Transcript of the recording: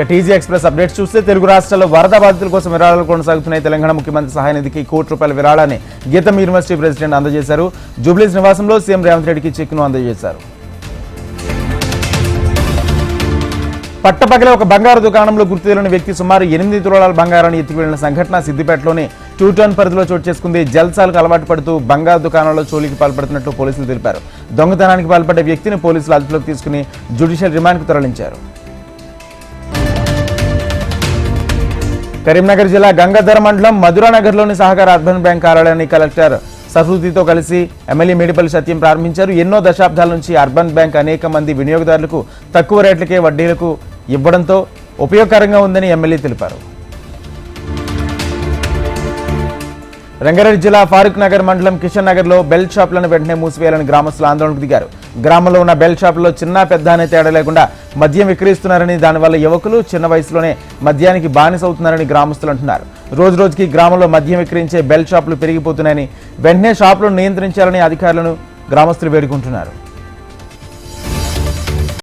ఇక TG express updates చూస్తే తెలుగు రాష్ట్రాల్లో వరద బాధితుల కోసం విరాళాలు కొనసాగుతున్నాయి. తెలంగాణ ముఖ్యమంత్రి సహాయ నిధికి కోటి రూపాయల విరాళాన్ని గీతం యూనివర్సిటీ ప్రెసిడెంట్ అందజేశారు. జూబ్లీస్ నివాసంలో సీఎం రేవంత్ రెడ్డికి చెక్ను అందజేశారు. పట్టపగలే ఒక బంగారు దుకాణంలో గుర్తు తెలియని వ్యక్తి సుమారు ఎనిమిది తులాల బంగారాన్ని ఎత్తుకువెళ్ళిన సంఘటన సిద్దిపేటలోని టూటౌన్ పరిధిలో చోటు చేసుకుంది. జల్సాలకు అలవాటు పడుతూ బంగారు దుకాణంలో చోరీకి పాల్పడుతున్నట్లు పోలీసులు తెలిపారు. దొంగతనానికి పాల్పడ్డ వ్యక్తిని పోలీసులు అదుపులోకి తీసుకుని జ్యుడిషియల్ రిమాండ్కు తరలించారు. కరీంనగర్ జిల్లా గంగాధర మండలం మధురానగర్లోని సహకార అర్బన్ బ్యాంక్ కార్యాలయాన్ని కలెక్టర్ సహృతితో కలిసి ఎమ్మెల్యే మేడిపల్లి సత్యం ప్రారంభించారు. ఎన్నో దశాబ్దాల నుంచి అర్బన్ బ్యాంక్ అనేక మంది వినియోగదారులకు తక్కువ రేట్లకే వడ్డీలకు ఇవ్వడంతో ఉపయోగకరంగా ఉందని ఎమ్మెల్యే తెలిపారు. రంగారెడ్డి జిల్లా ఫారూక్ నగర్ మండలం కిషన్ నగర్లో బెల్ షాపులను వెంటనే మూసివేయాలని గ్రామస్తులు ఆందోళనకు దిగారు. గ్రామంలో ఉన్న బెల్ షాపుల్లో చిన్న పెద్ద అనే తేడా లేకుండా మద్యం విక్రయిస్తున్నారని దానివల్ల యువకులు చిన్న వయసులోనే మద్యానికి బానిసవుతున్నారని గ్రామస్తులు అంటున్నారు. రోజు రోజుకి గ్రామంలో మద్యం విక్రయించే బెల్ షాపులు పెరిగిపోతున్నాయని వెంటనే షాపులను నియంత్రించాలని అధికారులను గ్రామస్తులు వేడుకుంటున్నారు.